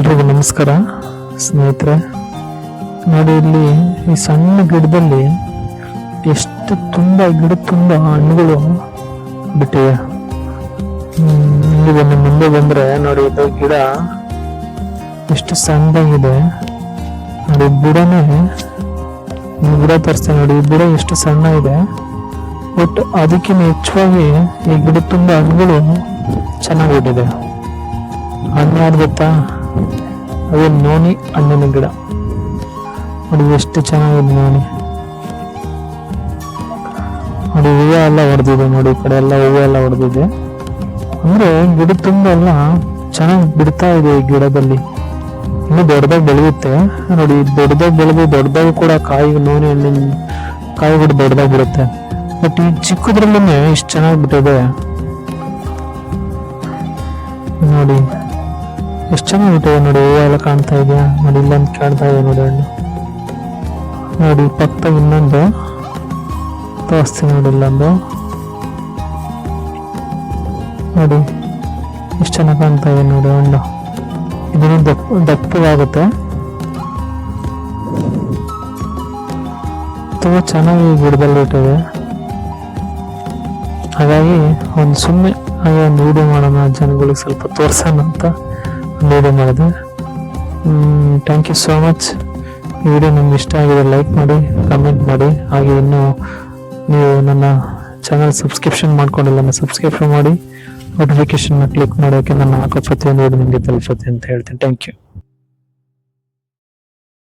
ಎಲ್ರಿಗೂ ನಮಸ್ಕಾರ. ಸ್ನೇಹಿತರೆ, ನೋಡಿ ಇಲ್ಲಿ ಈ ಸಣ್ಣ ಗಿಡದಲ್ಲಿ ಎಷ್ಟು ತುಂಬ ಗಿಡ ತುಂಬ ಹಣ್ಣುಗಳು ಬಿಟ್ಟಿವೆ. ಇಲ್ಲಿ ಬನ್ನಿ ಮುಂದೆ ಬಂದರೆ ನೋಡಿ ಇದು ಗಿಡ ಎಷ್ಟು ಸಣ್ಣದಾಗಿದೆ. ನೋಡಿ ಬುಡನೇ ಗಿಡ ತೋರಿಸ್ತೇನೆ ನೋಡಿ, ಈ ಗಿಡ ಎಷ್ಟು ಸಣ್ಣ ಇದೆ ಬಟ್ ಅದಕ್ಕಿಂತ ಹೆಚ್ಚಾಗಿ ಈ ಗಿಡ ತುಂಬ ಹಣ್ಣುಗಳು ಚೆನ್ನಾಗಿಟ್ಟಿದೆ ಹಣ್ಣು ಯಾರು ಗೊತ್ತಾ? ಅದು ನೋನಿ ಹಣ್ಣಿನ ಗಿಡ. ನೋಡಿ ಎಷ್ಟು ಚೆನ್ನಾಗಿದೆ ನೋನಿ. ನೋಡಿ ಹೂವು ಎಲ್ಲ ಹೊಡೆದಿದೆ ನೋಡಿ ಈ ಕಡೆ ಎಲ್ಲ ಹೂವು ಎಲ್ಲ ಹೊಡೆದಿದೆ. ಅಂದ್ರೆ ಗಿಡ ತುಂಬ ಎಲ್ಲ ಚೆನ್ನಾಗಿ ಬಿಡ್ತಾ ಇದೆ ಈ ಗಿಡದಲ್ಲಿ. ಇನ್ನು ದೊಡ್ಡದಾಗಿ ಬೆಳೆಯುತ್ತೆ. ನೋಡಿ ದೊಡ್ಡದಾಗಿ ಬೆಳೆದು ದೊಡ್ಡದಾಗಿ ಕೂಡ ಕಾಯಿ ನೋನಿ ಹಣ್ಣಿನ ಕಾಯಿ ಕೂಡ ದೊಡ್ಡದಾಗಿ ಬಿಡುತ್ತೆ. ಬಟ್ ಈ ಚಿಕ್ಕದ್ರಲ್ಲೇ ಇಷ್ಟು ಚೆನ್ನಾಗಿ ಬಿಟ್ಟಿದೆ. ನೋಡಿ. ಎಷ್ಟು ಚೆನ್ನಾಗಿ ಬಿಟ್ಟಿದೆ ನೋಡಿ ಹೂವು ಎಲ್ಲ ಕಾಣ್ತಾ ಇದೆಯಾ? ನೋಡಿ, ಇಲ್ಲೊಂದು ಕಾಣ್ತಾ ಇದೆ ನೋಡಿ ಹಣ್ಣು ನೋಡಿ, ಪಕ್ಕ ಇನ್ನೊಂದು ತೋರಿಸ್ತೀನಿ ನೋಡಿ ಇಲ್ಲೊಂದು. ನೋಡಿ, ಎಷ್ಟು ಚೆನ್ನಾಗಿ ಕಾಣ್ತಾ ಇದೆ ನೋಡಿ ಹಣ್ಣು ಇದನ್ನು ದಪ್ಪ ದಪ್ಪವಾಗುತ್ತೆ ತುಂಬ ಚೆನ್ನಾಗಿ ಗಿಡದಲ್ಲಿ ಇಟ್ಟಿದೆ. ಹಾಗಾಗಿ ಒಂದು ಸುಮ್ಮನೆ ಹಾಗೆ ಒಂದು ವಿಡಿಯೋ ಮಾಡೋಣ, ಜನಗಳಿಗೆ ಸ್ವಲ್ಪ ತೋರ್ಸೋಣ ಅಂತ. ವಿಡಿಯೋ ಮಾಡಿದೆ. ಥ್ಯಾಂಕ್ ಯು ಸೋ ಮಚ್ ಈ ವಿಡಿಯೋ ನಿಮ್ಗೆ ಇಷ್ಟ ಆಗಿದೆ ಲೈಕ್ ಮಾಡಿ ಕಮೆಂಟ್ ಮಾಡಿ. ಹಾಗೆ ಇನ್ನೂ ನೀವು ನನ್ನ ಚಾನಲ್ ಸಬ್ಸ್ಕ್ರಿಪ್ಷನ್ ಮಾಡ್ಕೊಂಡಿಲ್ಲ ನನ್ನ ಸಬ್ಸ್ಕ್ರಿಪ್ಷನ್ ಮಾಡಿ. ನೋಟಿಫಿಕೇಶನ್ನ ಕ್ಲಿಕ್ ಮಾಡೋಕ್ಕೆ ನಾನು ಹಾಕೋ ಪ್ರತಿಯೊಂದು ನಿಮಗೆ ತಲುಪುತ್ತೆ ಅಂತ ಹೇಳ್ತೀನಿ. Thank you